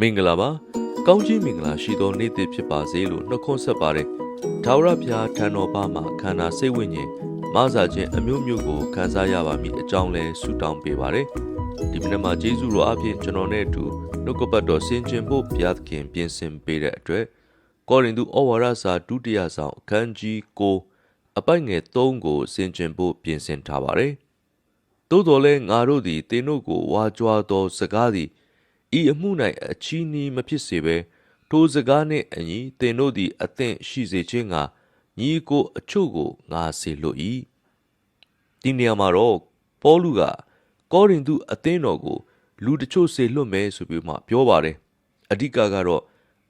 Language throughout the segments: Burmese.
မင်္ဂလာပါကောင်းကြီးမင်္ဂလာရှိသောနေ့တစ်ဖြစ်ပါစေလို့နှုတ်ခွန်းဆက်ပါတယ်ထာဝရဘုရားထံတော်ပါမှာခန္ဓာစိတ်ဝိညာဉ်မဆာခြင်းအမျိုးမျိုးကိုခံစားရပါမည်အကြောင်းလဲဆုတောင်းပေးပါတယ်ဒီမနေ့မှာယေရှုတော်အပြင်ကျွန်တော်နဲ့အတူနှုတ်ကပတ်တော်ဆင်ခြင်ဖို့ဘုရားသခင်ပြင်ဆင်ပေးတဲ့အတွက်ကောရိန္သုဩဝါဒစာဒုတိယဆောင်အခန်းကြီး9အပိုက်ငယ်3ကိုဆင်ခြင်ဖို့ပြင်ဆင်ထားပါတယ်သို့တော်လဲငါတို့သည်သင်တို့ကိုဝါကြွားသောစကားသည် ဤအမှု၌အချီးနှီးမဖြစ်စေဘဲထိုစကားနှင့်အညီသင်တို့သည်အသင့်ရှိစေခြင်းကညီကိုအချို့ကိုငါစေလွတ်၏ဒီနေရာမှာတော့ပေါလုကကောရိန္သုအသင်းတော်ကို လူတချို့စေလွတ်မယ်ဆိုပြီးမှပြောပါတယ်အဓိကကတော့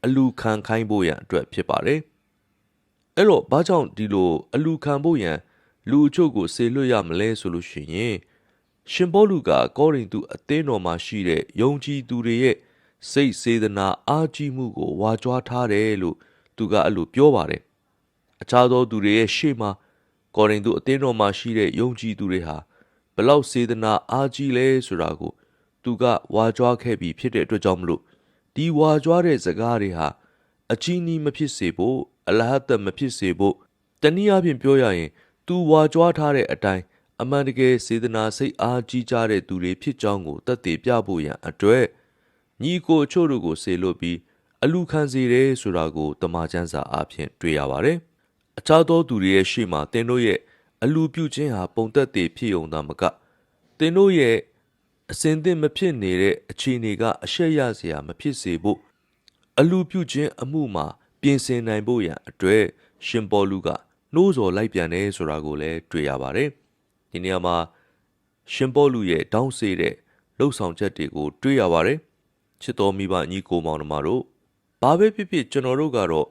အလူခံခိုင်းဖို့ရန်အတွက်ဖြစ်ပါတယ်အဲ့တော့ဘာကြောင့်ဒီလိုအလူခံဖို့ရန်လူအချို့ကိုစေလွတ်ရမလဲဆိုလို့ရှိရင် ရှင်ပေါလုကကောရိန္သုအသင်းတော်မှာရှိတဲ့ယုံကြည်သူတွေရဲ့စိတ်စေတနာအားကြီးမှုကိုဝါကြွားထားတယ်လို့သူကအဲ့လိုပြောပါတယ်အခြားသောသူတွေရဲ့ရှေ့မှာကောရိန္သုအသင်းတော်မှာရှိတဲ့ယုံကြည်သူတွေဟာဘလောက်စေတနာအားကြီးလဲဆိုတာကို သူကဝါကြွားခဲ့ပြီးဖြစ်တဲ့အတွက်ကြောင့်မလို့ဒီဝါကြွားတဲ့စကားတွေဟာအချီးနီးမဖြစ်စေဖို့အလဟတ်တမဖြစ်စေဖို့တနည်းအားဖြင့်ပြောရရင် သူဝါကြွားထားတဲ့အတိုင်း အမှန်တကယ်စေတနာစိတ်အားကြီးကြတဲ့သူတွေဖြစ်ကြောင်းကိုတတ်သိပြဖို့ရန်အတွက်ညီကိုအချို့တို့ကိုစေလွတ်ပြီးအလူခံစေတယ်ဆိုတာကိုတမန်ကျမ်းစာအားဖြင့်တွေ့ရပါတယ်။အခြားသောသူတွေရဲ့ရှေ့မှာသင်တို့ရဲ့အလူပြုခြင်းဟာပုံသက်တည်ဖြစ်ုံသာမကသင်တို့ရဲ့အစင်သင့်မဖြစ်နေတဲ့အခြေအနေကအရှက်ရစရာမဖြစ်စေဖို့အလူပြုခြင်းအမှုမှာပြင်ဆင်နိုင်ဖို့ရန်အတွက်ရှင်ပေါလုကနှိုးဆော်လိုက်ပြန်တယ်ဆိုတာကိုလည်းတွေ့ရပါတယ်။ ဒီနေရာမှာရှင်ပေါလုရဲ့တောင်းစေတဲ့လှုပ်ဆောင်ချက်တွေကိုတွေ့ရပါတယ်။ချစ်တော်မိဘညီကိုမောင်နှမတို့ဘာပဲဖြစ်ဖြစ်ကျွန်တော်တို့ကတော့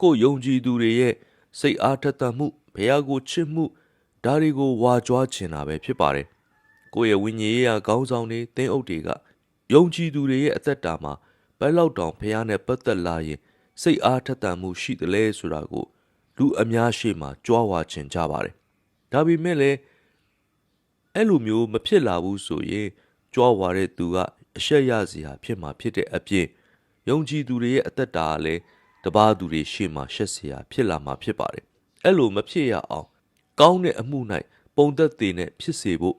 ကိုယ်ယုံကြည်သူတွေရဲ့စိတ်အားထက်သန်မှုဘုရားကိုချစ်မှုဒါတွေကိုဝါကြွားချင်တာပဲဖြစ်ပါတယ်။ကိုယ့်ရဲ့ဝိညာဉ်ရေးရာခေါင်းဆောင်တွေတင်းအုပ်တွေကယုံကြည်သူတွေရဲ့အသက်တာမှာဘယ်လောက်တောင်ဘုရားနဲ့ပတ်သက်လာရင်စိတ်အားထက်သန်မှုရှိသလဲဆိုတာကိုလူအများရှိမှကြွားဝါချင်ကြပါတယ်။ဒါပေမဲ့လည်း အဲ့လိုမျိုးမဖြစ်လာဘူးဆိုရင်ကြွားဝါတဲ့သူကအရှက်ရစရာဖြစ်မှာဖြစ်တဲ့အပြင်ယုံကြည်သူတွေရဲ့အသက်တာကလည်းတပါးသူတွေရှေ့မှာရှက်စရာဖြစ်လာမှာဖြစ်ပါတယ်။အဲ့လိုမဖြစ်ရအောင်ကောင်းတဲ့အမှု၌ပုံသက်သေးနဲ့ဖြစ်စေဖို့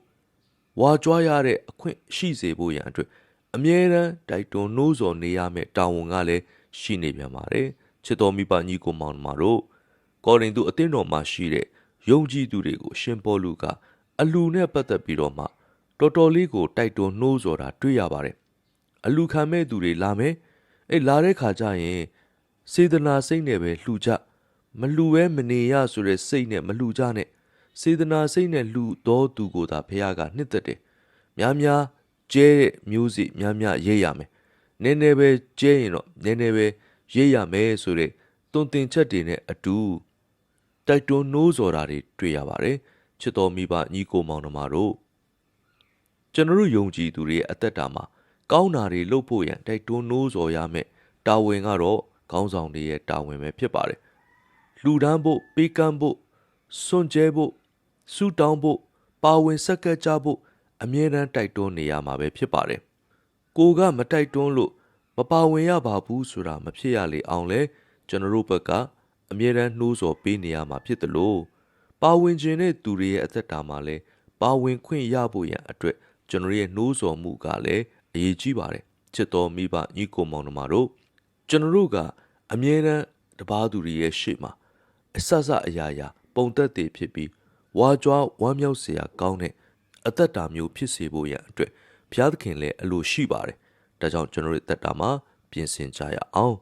ဝါကြွားရတဲ့အခွင့်ရှိစေဖို့ရန်အတွက်အမြဲတမ်းတိုက်တွန်းနှိုးဆော်နေရမယ့်တာဝန်ကလည်းရှိနေပြန်ပါတယ်။ချစ်တော်မိဘညီကိုမောင်နှမတို့ကောရိန္သုအသင်းတော်မှာရှိတဲ့ယုံကြည်သူတွေကိုရှင်ပေါလုက အလူနဲ့ပတ်သက်ပြီးတော့မှတော်တော်လေးကိုတိုက်တွန်းနှိုးဆော်တာတွေ့ရပါတယ်။အလူခံမဲ့သူတွေလာမယ်။အဲ့လာတဲ့ခါကျရင်စေတနာစိတ်နဲ့ပဲလှူကြမလှူပဲမနေရဆိုတဲ့စိတ်နဲ့မလှူကြနဲ့စေတနာစိတ်နဲ့လှူတော်သူကိုသာဖះကနှစ်သက်တယ်။များများကျဲတဲ့မျိုးစီများများရေးရမယ်။နည်းနည်းပဲကျဲရင်တော့နည်းနည်းပဲရေးရမယ်ဆိုတဲ့တွင်တင်ချက်တွေနဲ့အတူတိုက်တွန်းနှိုးဆော်တာတွေတွေ့ရပါတယ်။ ချစ်တော်မိဘညီကိုမောင်နှမတို့ကျွန်တော်တို့ယုံကြည်သူတွေရဲ့အသက်တာမှာကောင်းတာတွေလုပ်ဖို့ရန်တိုက်တွန်းနှိုးဆော်ရမယ်။တာဝန်ကတော့ခေါင်းဆောင်တွေရဲ့တာဝန်ပဲဖြစ်ပါတယ်။လှူဒန်းဖို့ပေးကမ်းဖို့စွန့်ကြဲဖို့ဆူတောင်းဖို့ပါဝင်ဆက်ကပ်ကြဖို့အမြဲတမ်းတိုက်တွန်းနေရမှာပဲဖြစ်ပါတယ်။ကိုကမတိုက်တွန်းလို့မပါဝင်ရပါဘူးဆိုတာမဖြစ်ရလေအောင်လဲကျွန်တော်တို့ဘက်ကအမြဲတမ်းနှိုးဆော်ပေးနေရမှာဖြစ်တယ်လို့ ပါဝင်ခြင်းတဲ့သူတွေရဲ့အသက်တာမှာလဲပါဝင်ခွင့်ရဖို့ရန်အတွက်ကျွန်တော်ရဲ့နှိုးဆော်မှုကလည်းအရေးကြီးပါတယ်ချစ်တော်မိဘညီကိုမောင်နှမတို့ကျွန်တော်တို့ကအမြဲတမ်းတပားသူတွေရဲ့ရှေ့မှာအဆဆအရာရာပုံသက်တည်ဖြစ်ပြီးဝါကြွားဝမ်းမြောက်စရာကောင်းတဲ့အသက်တာမျိုးဖြစ်စေဖို့ရန်အတွက်ဘုရားသခင်လည်းအလိုရှိပါတယ်ဒါကြောင့်ကျွန်တော်တို့သက်တာမှာပြင်ဆင်ကြရအောင်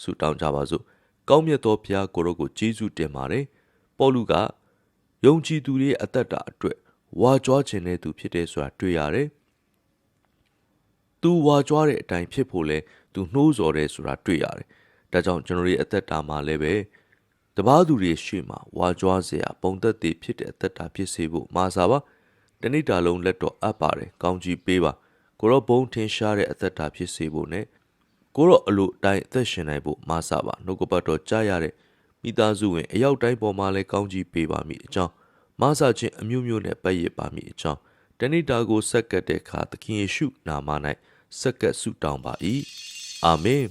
ဆုတောင်းကြပါစို့ကောင်းမြတ်သောဘုရားကိုရောကိုကျေးဇူးတင်ပါတယ်ပေါလုက ယုံကြည်သူတွေရဲ့အသက်တာအတွက်ဝါကြွားခြင်းတဲ့သူဖြစ်တယ်ဆိုတာတွေ့ရတယ်သူဝါကြွားတဲ့အတိုင်းဖြစ်ဖို့လဲသူနှိုးဆော်တယ်ဆိုတာတွေ့ရတယ်ဒါကြောင့်ကျွန်တော်ရဲ့အသက်တာမှာလည်းပဲတပားသူတွေရှေ့မှာဝါကြွားစရာပုံသက်တည်ဖြစ်တဲ့အသက်တာဖြစ်စေဖို့မာစာပါတဏိတာလုံးလက်တော်အပ်ပါတယ်ကောင်းကြီးပေးပါကိုရောဘုံထင်ရှားတဲ့အသက်တာဖြစ်စေဖို့ ਨੇ ကိုရောအလိုအတိုင်းအသက်ရှင်နိုင်ဖို့မာစာပါနှုတ်ကပတ်တော်ကြားရတဲ့ မိသားစုဝင်အရောက်တိုင်းပေါ်မှာလည်းကောင်းကြီးပေးပါမိအကြောင်းမာစာချင်းအမျိုးမျိုးနဲ့ပတ်ရပါမိအကြောင်းတဏိတာကိုဆက်ကပ်တဲ့အခါသခင်ယေရှုနာမ၌ဆက်ကပ်ဆုတောင်းပါ၏အာမင်